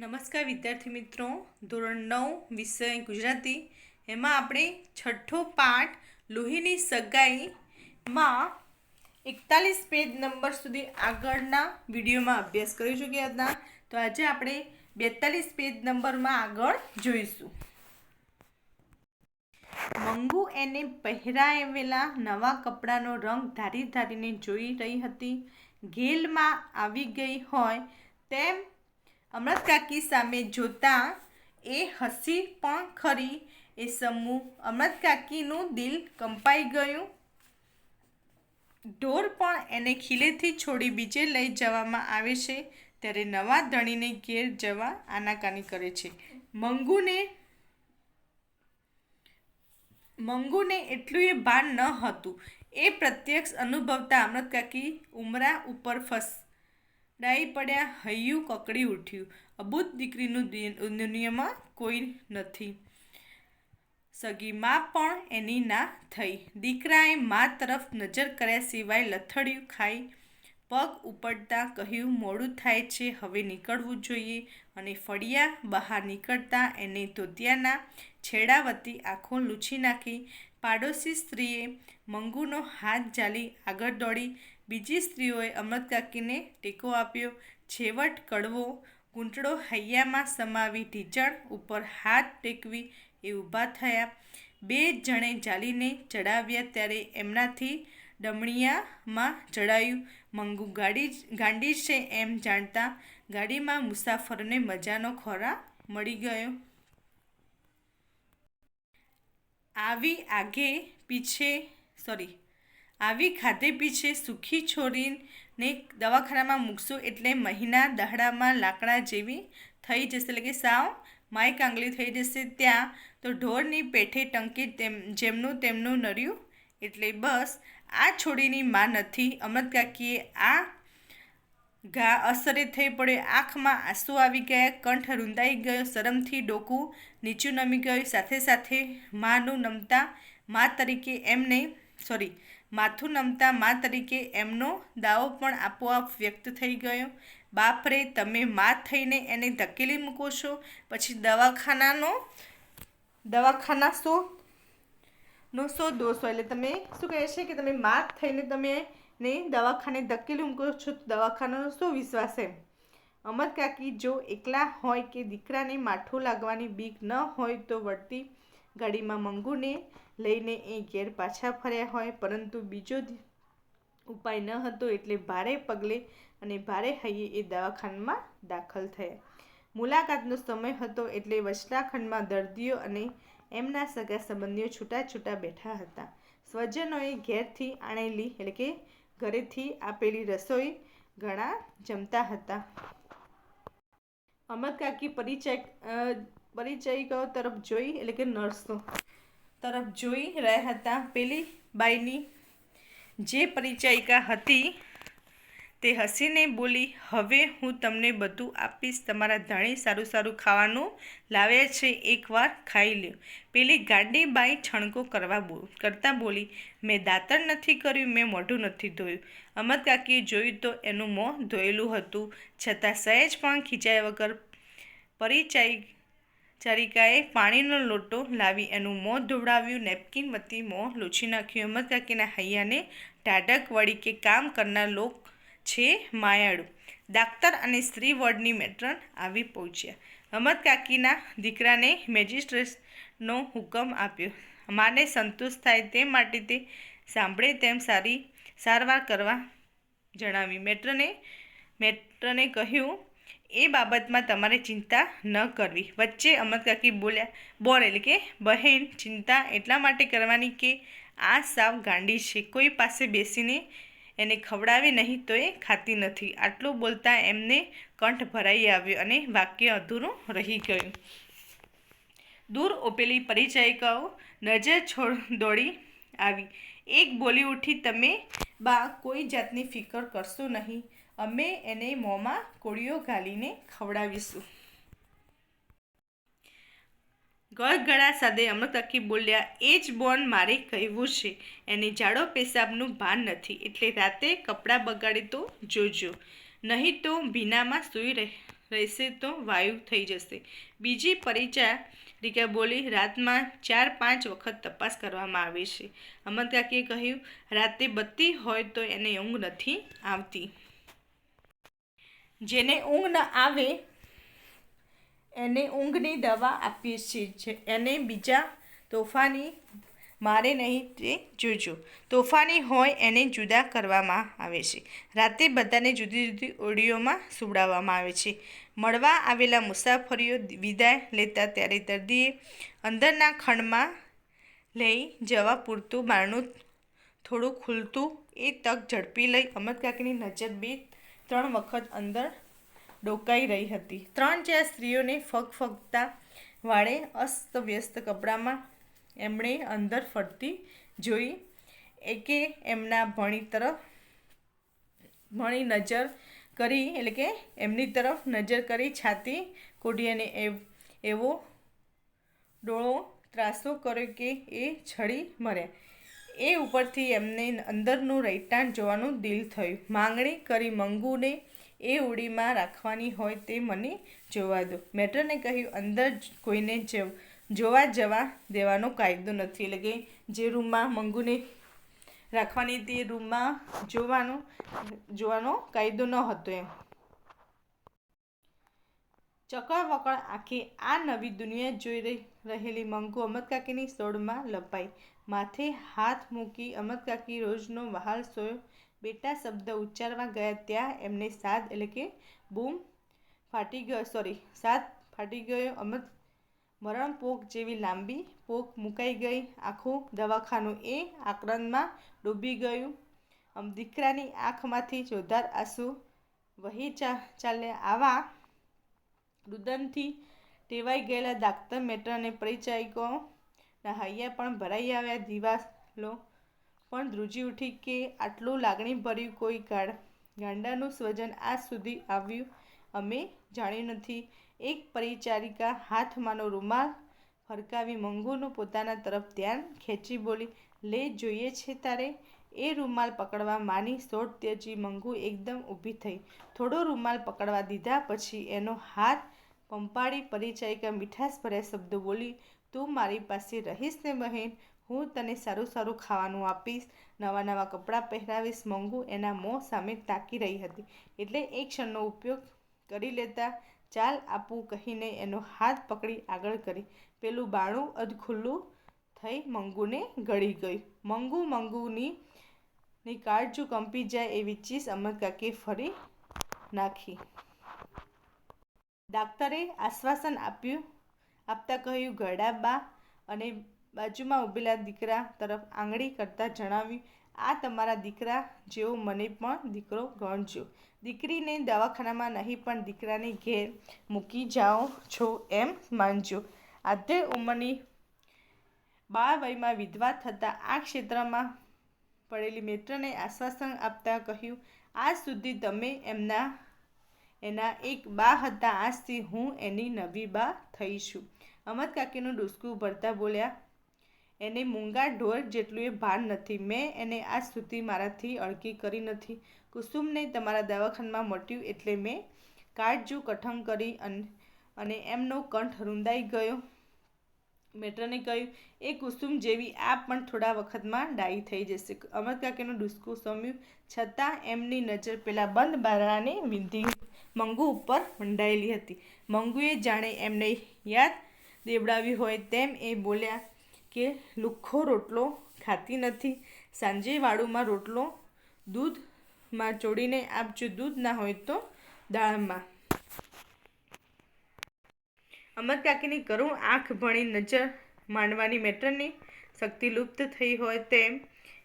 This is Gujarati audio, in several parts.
નમસ્કાર વિદ્યાર્થી મિત્રો, ધોરણ નવ, વિષય ગુજરાતી. એમાં આપણે છઠ્ઠો પાઠ લોહીની સગાઈમાં એકતાલીસ પેજ નંબર સુધી આગળના વિડીયોમાં અભ્યાસ કરી ચૂક્યા હતા. તો આજે આપણે બેતાલીસ પેજ નંબરમાં આગળ જોઈશું. મંગુ એને પહેરાવેલા નવા કપડાનો રંગ ધારી ધારીને જોઈ રહી હતી. ગેલમાં આવી ગઈ હોય તેમ અમૃત કાકી સામે જોતા એ હસી પણ ખરી. એ સમૂહ અમરત કાકીનું દિલ કંપાઈ ગયું. ઢોર પણ એને ખીલેથી છોડી બીજે લઈ જવામાં આવે છે. ત્યારે નવા ધણીને ઘેર જવા આનાકાની કરે છે. મંગુને મંગુને એટલું એ ભાન ન હતું. એ પ્રત્યક્ષ અનુભવતા અમૃત કાકી ઉમરા ઉપર ફસડાઈ પડ્યા, હૈયું કકડી ઉઠ્યું. અબૂત દીકરીનું દુનિ- દુનિયામાં કોઈ નથી. સગી માં પણ એની ના થઈ. દીકરાએ મા તરફ નજર કર્યા સિવાય લથડિયું ખાઈ. પગ ઉપડતા કહ્યું, મોડું થાય છે, હવે નીકળવું જોઈએ. અને ફળિયા બહાર નીકળતા એને ધોતિયાના છેડાવતી આંખો લૂછી નાખી. પાડોશી સ્ત્રીએ મંગુનો હાથ જાલી આગળ દોડી. બીજી સ્ત્રીઓએ અમૃત કાકીને ટેકો આપ્યો. છેવટ કડવો ઘૂંટડો હૈયામાં સમાવી ઢીચણ ઉપર હાથ ટેકવી એ ઊભા થયા. બે જણે જાલીને ચડાવ્યા ત્યારે એમનાથી ડમણિયામાં ચડાયું મંગુ ગાડી ગાંડી છે એમ જાણતા ગાડીમાં મુસાફરોને મજાનો ખોરાક મળી ગયો. આવી આગે પીછે સોરી આવી ખાધે પીછે સુખી છોરીને દવાખાનામાં મૂકશો એટલે મહિના દહાડામાં લાકડા જેવી થઈ જશે. એટલે કે સાવ માય કાંગલી થઈ જશે ત્યાં તો ઢોરની પેઠે ટંકી તેમ, જેમનું તેમનું નર્યું. એટલે બસ, આ છોડીની માં નથી. અમૃત કાકીએ આ ઘા અસરે થઈ પડ્યો આંખમાં આંસુ આવી ગયા, કંઠ રૂંધાઈ ગયો, શરમથી ડોકું નીચું નમી ગયું. સાથે સાથે માનું નમતા મા તરીકે એમને સોરી માથું નમતા મા તરીકે એમનો દાવો પણ આપોઆપ વ્યક્ત થઈ ગયો. બાપરે, તમે મા થઈને એને ધકેલી મૂકો છો? પછી દવાખાનાનો, દવાખાના શો, નો શો દોષ? એટલે તમે શું કહે છે કે તમે મા થઈને તમે ને દવાખાને ધકેલું મૂકો છો દવાખાનાનો શું વિશ્વાસ એમ? અમર કાકી, જો એકલા હોય કે દીકરાને માઠું લાગવાની બીક ન હોય તો વળતી ગાડીમાં મંગુને લઈને એ ઘેર પાછા ફર્યા હોય. પરંતુ બીજો ઉપાય ન હતો એટલે ભારે પગલે અને ભારે હૈયે એ દવાખાનામાં દાખલ થયા. મુલાકાતનો સમય હતો એટલે વચલાખંડમાં દર્દીઓ અને એમના સગા સંબંધીઓ છૂટા છૂટા બેઠા હતા. સ્વજનોએ ઘેરથી આણેલી એટલે કે ઘરેથી આપેલી રસોઈ ઘણા જમતા હતા. અમર કાકી પરિચય અ, તરફ જોઈ એટલે કે નર્સો તરફ જોઈ રહ્યા હતા. પેલી બાઈની જે પરિચયિકા હતી તે હસીને બોલી, હવે હું તમને બધું આપીશ, તમારા ધણી સારું સારું ખાવાનું લાવ્યા છે એકવાર ખાઈ લ્યો. પેલી ગાડી બાઈ છણકો કરવા કરતાં બોલી, મેં દાંતણ નથી કર્યું, મેં મોઢું નથી ધોયું. અમર કાકીએ જોયું તો એનું મોં ધોયેલું હતું, છતાં સહેજ પણ ખીચાયા વગર પરિચાયિક ચારિકાએ પાણીનો લોટો લાવી એનું મોં ધોવડાવ્યું, નેપકિન વતી મોં લૂછી નાખ્યું. અમર કાકીના હૈયાને ટાઢક વળી કે કામ કરનાર લોક છે માયાળુ. ડાક્ટર અને સ્ત્રી વોર્ડની મેટ્રન આવી પહોંચ્યા. અમર કાકીના દીકરાને મેજિસ્ટ્રેટનો હુકમ આપ્યો. માને સંતોષ થાય તે માટે તે સાંભળે તેમ સારી સારવાર કરવા જણાવી. મેટ્રને મેટ્રને કહ્યું, એ બાબતમાં તમારે ચિંતા ન કરવી. વચ્ચે અમર કાકી બોલ્યા, બોલ એટલે કે, બહેન, ચિંતા એટલા માટે કરવાની કે આ સાવ ગાંડી છે. કોઈ પાસે બેસીને એને ખવડાવે નહીં તો એ ખાતી નથી. આટલું બોલતા એમને કંઠ ભરાઈ આવ્યો અને વાક્ય અધૂરું રહી ગયું. દૂર ઓપેલી પરિચયિકાઓ નજર છોડ દોડી આવી. એક બોલી ઉઠી, તમે બા, કોઈ જાતની ફિકર કરશો નહીં. અમે એને મોંમાં કોળીઓ ગાલીને ખવડાવીશું. ગળગળા સાથે અમૃતકી બોલ્યા, એ જ બોન મારે કહેવું છે. એને જાડો પેશાબનું ભાન નથી. એટલે રાતે કપડાં બગાડી તો જોજો. નહીં તો ભીનામાં સૂઈ રહે, રહેશે તો વાયુ થઈ જશે. બીજી પરિચારિકા બોલી, રાતમાં ચાર પાંચ વખત તપાસ કરવામાં આવે છે. કાકીએ કહ્યું, રાતે બત્તી હોય તો એને ઊંઘ નથી આવતી. જેને ઊંઘ ન આવે એને ઊંઘની દવા આપીએ છીએ એને બીજા તોફાની મારે નહીં તે જોજો. તોફાની હોય એને જુદા કરવામાં આવે છે. રાતે બધાને જુદી જુદી ઓડીઓમાં સુવડાવવામાં આવે છે. મળવા આવેલા મુસાફરીઓ વિદાય લેતા ત્યારે દર્દીએ અંદરના ખંડમાં લઈ જવા પૂરતું બારણું થોડું ખુલતું એ તક ઝડપી લઈ અમરકાકીની નજર બે ત્રણ વખત અંદર ડોકાઈ રહી હતી. ત્રણ ચાર સ્ત્રીઓને ફગફગતા વાળે અસ્તવ્યસ્ત કપડામાં એમણે અંદર ફરતી જોઈ એકે એમના ભણી તરફ, ભણી નજર કરી, એટલે કે એમની તરફ નજર કરી છાતી કોઢી અને એવો ડોળો ત્રાસો કર્યો કે એ છળી મર્યા એ ઉપરથી એમને અંદરનું રહેઠાણ જોવાનું દિલ થયું. માંગણી કરી મંગુને એ ઉડીમાં રાખવાની હોય તે મને જોવા દો. મેટ્રને કહ્યું, અંદર કોઈને જોવા, જવા દેવાનો કાયદો નથી. એટલે કે જે રૂમમાં મંગુને રાખવાની તે રૂમમાં જોવાનો જોવાનો કાયદો ન હતો એમ. ચકળવકળ આંખે આ નવી દુનિયા જોઈ રહી, રહેલી મંગુ અમરકાકીની સોડમાં લપાઈ. માથે હાથ મૂકી અમરકાકી રોજનો વહાલ સોયો બેટા શબ્દ ઉચ્ચારવા ગયા ત્યાં એમને સાદ એટલે કે બૂમ ફાટી ગયો સોરી સાદ ફાટી ગયો અમર મરણ પોક જેવી લાંબી પોક મુકાઈ ગઈ, આખું દવાખાનું એ આકરણમાં ડૂબી ગયું. આમ દીકરાની આંખમાંથી જોધાર આંસુ વહી ચા ચાલ્યા આવા રુદનથી ટેવાઈ ગયેલા દાક્તર મેટરને પરિચાયકોના હૈયા પણ ભરાઈ આવ્યા દિવાલો પણ ધ્રુજી ઉઠી કે આટલું લાગણીભર્યું કોઈ ગાડ ગાંડાનું સ્વજન આજ સુધી આવ્યું? અમે જાણ્યું નથી. એક પરિચારિકા હાથમાંનો રૂમાલ ફરકાવી મંગુનું પોતાના તરફ ધ્યાન ખેંચી બોલી, લે, જોઈએ છે તારે? એ રૂમાલ પકડવા માની સોટ ત્યજી મંગુ એકદમ ઊભી થઈ. થોડો રૂમાલ પકડવા દીધા પછી એનો હાથ પંપાળી પરિચયિકા મીઠાસ ભર્યા શબ્દો બોલી, તું મારી પાસે રહીશ ને બહેન? હું તને સારું સારું ખાવાનું આપીશ, નવા નવા કપડાં પહેરાવીશ, મોંઘું એના મોં સામે તાકી રહી હતી. એટલે એ ક્ષણનો ઉપયોગ કરી લેતા ચાલ આપું કહીને એનો હાથ પકડી આગળ કરી. પેલું બાણું અધ ખુલ્લું થઈ મંગુને ગળી ગઈ મંગુ મંગુની ની કાળજું કંપી જાય એવી ચીસ અમરકાકે ફરી નાખી. ડાક્ટરે આશ્વાસન આપ્યું, આપતા કહ્યું, ગળાબા અને બાજુમાં ઊભેલા દીકરા તરફ આંગળી કરતાં જણાવ્યું, આ તમારા દીકરા જેવો મને પણ દીકરો ગણજો. દીકરીને દવાખાનામાં નહીં પણ દીકરાને ઘેર મૂકી જાઓ છો એમ માનજો. આધે ઉંમરની બાળ વયમાં વિધવા થતાં આ ક્ષેત્રમાં પડેલી મિત્રને આશ્વાસન આપતા કહ્યું, આજ સુધી તમે એમના, એના એક બા હતા. આજથી હું એની નવી બા થઈ છું અમદ કાકીનું ડુસકું ભરતા બોલ્યા એને મૂંગા ઢોર જેટલું એ ભાન નથી. મેં એને આજ સુધી મારાથી અળકી કરી નથી. કુસુમને તમારા દવાખાનામાં મટ્યું એટલે મેં કાળજુ કઠણ કરી અને એમનો કંઠ રૂંધાઈ ગયો. મેટ્રને કહ્યું, એ કુસુમ જેવી આ પણ થોડા વખતમાં ડાઈ થઈ જશે. અમર કાકીનું ડુસકું સમ્યું. છતાં એમની નજર પેલા બંધ બારણાને વિંધી મંગુ ઉપર મંડાયેલી હતી. મંગુએ જાણે એમને યાદ દેવડાવી હોય તેમ એ બોલ્યા કે લુખ્ખો રોટલો ખાતી નથી. સાંજે વાળુમાં રોટલો, દૂધમાં ચોડીને આપજો દૂધ ના હોય તો દાળમાં. અમર કાકીની કરું આંખ ભણી નજર માંડવાની મેટરની. શક્તિ લુપ્ત થઈ હોય તેમ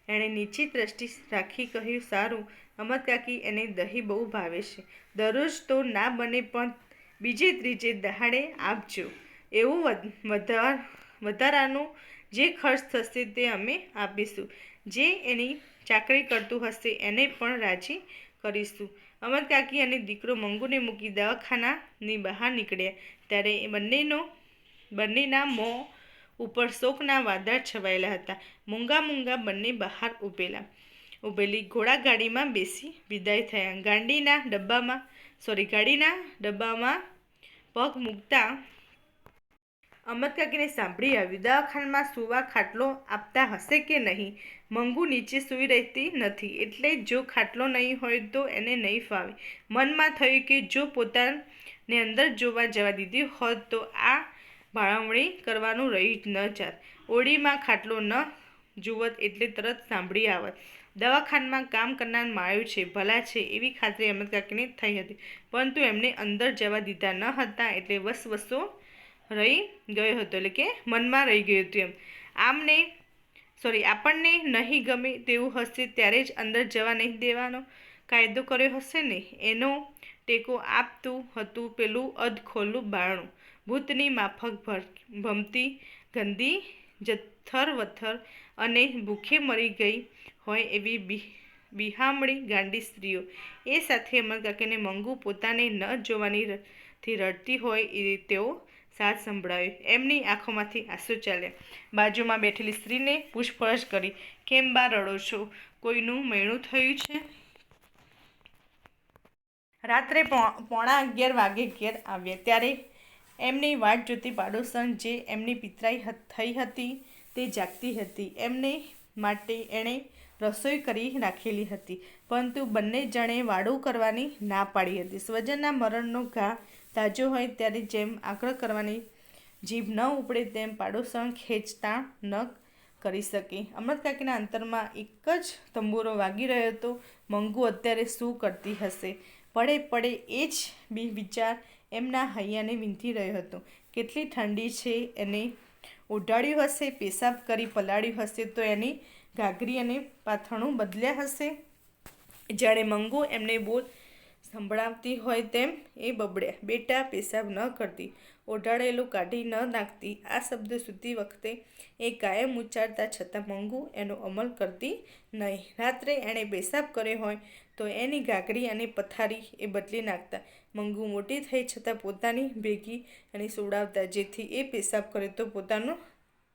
એણે નીચી દ્રષ્ટિ રાખી કહ્યું, સારું, અમર કાકી એને દહીં બહુ ભાવે છે. દરરોજ તો ના બને પણ બીજે ત્રીજે દહાડે આપજો. એવું વધાર, વધારાનું જે ખર્ચ થશે તે અમે આપીશું. જે એની ચાકરી કરતું હશે એને પણ રાજી કરીશું. અમર કાકી અને દીકરો મંગુને મૂકી દવાખાનાની બહાર નીકળ્યા. ત્યારે એ બંનેનો, બંનેના મોં ઉપર શોકના વાદળ છવાયેલા હતા. મૂંગા મૂંગા બંને બહાર ઊભેલા ઊભેલી ઘોડાગાડીમાં બેસી વિદાય થયા. ગાંડીના ડબ્બામાં સોરી ગાડીના ડબ્બામાં પગ મૂકતા અમર કાકીને સાંભળી આવ્યું દવાખાનામાં સુવા ખાટલો આપતા હશે કે નહીં? મંગુ નીચે સૂઈ રહેતી નથી, એટલે જો ખાટલો નહીં હોય તો એને નહીં ફાવે. મનમાં થયું કે જો પોતાને અંદર જોવા જવા દીધી હોત તો આ ભાળવણી કરવાનું રહી ન જાત. ઓળીમાં ખાટલો ન જુવત એટલે તરત સાંભળી આવત. દવાખાનામાં કામ કરનાર માયું છે, ભલા છે એવી ખાતરી અમર કાકીને થઈ હતી. પરંતુ એમને અંદર જવા દીધા ન હતા એટલે વસવસો રહી ગયો હતો. એટલે કે મનમાં રહી ગયું હતું એમ. આમને સોરી આપણને નહીં ગમે તેવું હશે ત્યારે જ અંદર જવા નહીં દેવાનો કાયદો કર્યો હશે ને? એનો ટેકો આપતું હતું પેલું અધખોલું બારણું. ભૂતની માફક ભર, ભમતી ગંદી જથ્થર વથ્થર અને ભૂખે મરી ગઈ હોય એવી બી, બિહામણી ગાંડી સ્ત્રીઓ. એ સાથે અમર કાકીને મંગુ પોતાને ન જોવાની થી રડતી હોય એ તેઓ સાથ સંભળાવ્યો એમની આંખોમાંથી આંસુ ચાલ્યા. બાજુમાં બેઠેલી સ્ત્રીને પૂછપરછ કરી, કેમ બા રડો છો? કોઈનું મેણું થયું છે? રાત્રે પોણા અગિયાર વાગે ઘેર આવ્યા. ત્યારે એમની વાટ જોતી પાડોસણ જે એમની પિતરાઈ થઈ હતી તે જાગતી હતી. એમને માટે એણે રસોઈ કરી રાખેલી હતી, પરંતુ બંને જણે વાડું કરવાની ના પાડી હતી. સ્વજનના મરણનો ઘા તાજો હોય ત્યારે જેમ આગ્રહ કરવાની જીભ ન ઉપડે, તેમ પાડોશણ ખેંચતા ન કરી શકે. અમૃત કાકીના અંતરમાં એક જ તંબુરો વાગી રહ્યો હતો. મંગુ અત્યારે શું કરતી હશે? પડે પડે એ જ બી વિચાર એમના હૈયાને વીંધી રહ્યો હતો. કેટલી ઠંડી છે એને ઉઢાડ્યું હશે, પેશાબ કરી પલાળ્યું હશે, તો એની ઘાઘરી અને પાથણું બદલ્યા હશે? જ્યારે મંગુ એમને બોલ સંભળાવતી હોય તેમ એ બબડ્યા બેટા પેશાબ ન કરતી. ઓઢાડેલું કાઢી ન નાખતી. આ શબ્દ સૂતી વખતે એ કાયમ ઉચ્ચારતા છતાં મંગુ એનો અમલ કરતી નહીં. રાત્રે એણે પેશાબ કર્યો હોય તો એની ઘાઘરી અને પથારી એ બદલી નાખતા. મંગુ મોટી થઈ છતાં પોતાની ભેગી અને સોડાવતા જેથી એ પેશાબ કરે તો પોતાનું,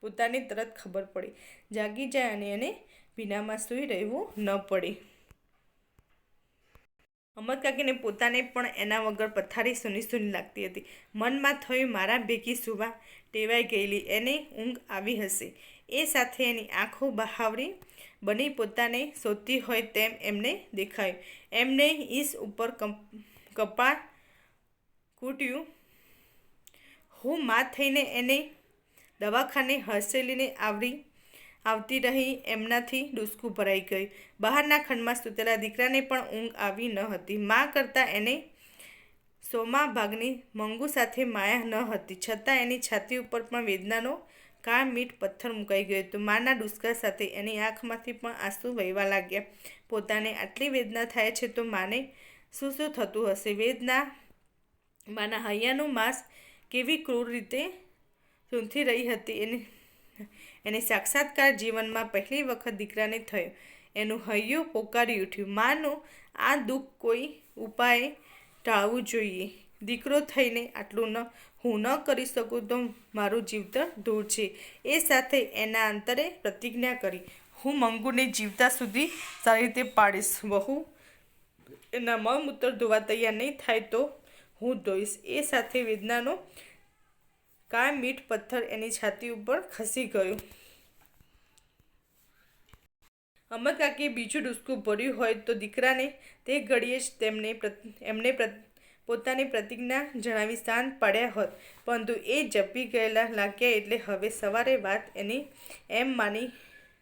પોતાની તરત ખબર પડે. જાગી જાય અને એને ભીનામાં સૂઈ રહેવું ન પડે. અમર કાકીને પોતાને પણ એના વગર પથારી સૂની સૂની લાગતી હતી. મનમાં થયું, મારા ભેગી સુવા ટેવાઈ ગયેલી, એને ઊંઘ આવી હશે. એ સાથે એની આંખો બહાવરી બની પોતાને શોધતી હોય તેમ એમને દેખાયું. એમને ઈસ ઉપર કપાળ કૂટ્યું. હું માં થઈને એને દવાખાને હસેલીને આવરી આવતી રહી એમનાથી ડૂસકું ભરાઈ ગઈ બહારના ખંડમાં સૂતેલા દીકરાને પણ ઊંઘ આવી ન હતી. મા કરતાં એને સોમા ભાગની મંગુ સાથે માયા ન હતી. છતાં એની છાતી ઉપર પણ વેદનાનો કા મીઠ પથ્થર મુકાઈ ગયો હતો. માના ડુસકા સાથે એની આંખમાંથી પણ આંસુ વહેવા લાગ્યા. પોતાને આટલી વેદના થાય છે તો માને શું શું થતું હશે? વેદના માના હૈયાનું માંસ કેવી ક્રૂર રીતે સૂંથી રહી હતી? એની એને સાક્ષાત્કાર જીવનમાં પહેલી વખત દીકરાને થયો. એનું હૈયું પોકારી ઉઠ્યું. માનું, આ દુઃખ કોઈ ઉપાય ટાળવું જોઈએ. દીકરો થઈને આટલું ન, હું ન કરી શકું તો મારું જીવતર દૂર છે. એ સાથે એના અંતરે પ્રતિજ્ઞા કરી. હું મંગુને જીવતા સુધી સારી રીતે પાડીશ. વહુ, એના મળમૂત્ર ધોવા તૈયાર નહીં થાય તો હું ધોઈશ. એ સાથે વેદનાનો કાળ મીઠ પથ્થર એની છાતી ઉપર ખસી ગયો. અમર કાકીએ બીજું ડૂસકું ભર્યું હોય તો દીકરાને તે ઘડીએ જ તેમને એમને પોતાની પ્રતિજ્ઞા જણાવી શાંત પાડ્યા હોત. પરંતુ એ જપી ગયેલા લાગ્યા એટલે હવે સવારે વાત એની એમ માની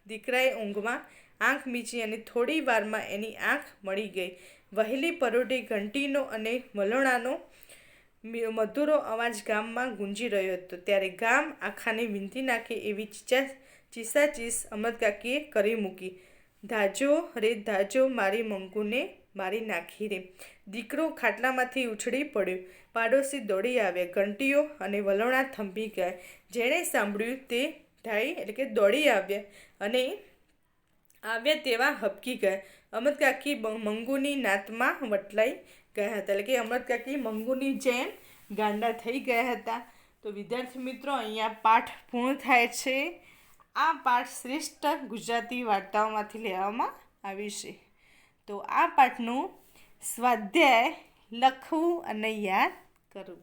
દીકરાએ ઊંઘમાં આંખ મીચી અને થોડી વારમાં એની આંખ મળી ગઈ. વહેલી પરોઢે ઘંટીનો અને વલોણાનો મધુરો અવાજ ગામમાં ગુંજી રહ્યો હતો. ત્યારે ગામ આખાને વિંધી નાખે એવી ચીચા, ચીસ અમરકાકીએ કરી મૂકી. ધાજો રે ધાજો મારી મંગુને મારી નાખી રે. દીકરો ખાટલામાંથી ઉછળી પડ્યો. પાડોશી દોડી આવ્યા. ઘંટીઓ અને વલોણા થંભી ગયા. જેણે સાંભળ્યું તે ઢાઈ એટલે કે દોડી આવ્યા અને આવ્યા તેવા હબકી ગયા. અમદકાકી મંગુની નાતમાં વટલાઈ ગયા હતા. એટલે કે અમૃત કાકી મંગુની જેમ ગાંડા થઈ ગયા હતા. તો વિદ્યાર્થી મિત્રો, અહીંયા પાઠ પૂર્ણ થાય છે. આ પાઠ શ્રેષ્ઠ ગુજરાતી વાર્તાઓમાંથી લેવામાં આવી છે. તો આ પાઠનું સ્વાધ્યાય લખવું અને યાદ કરવું.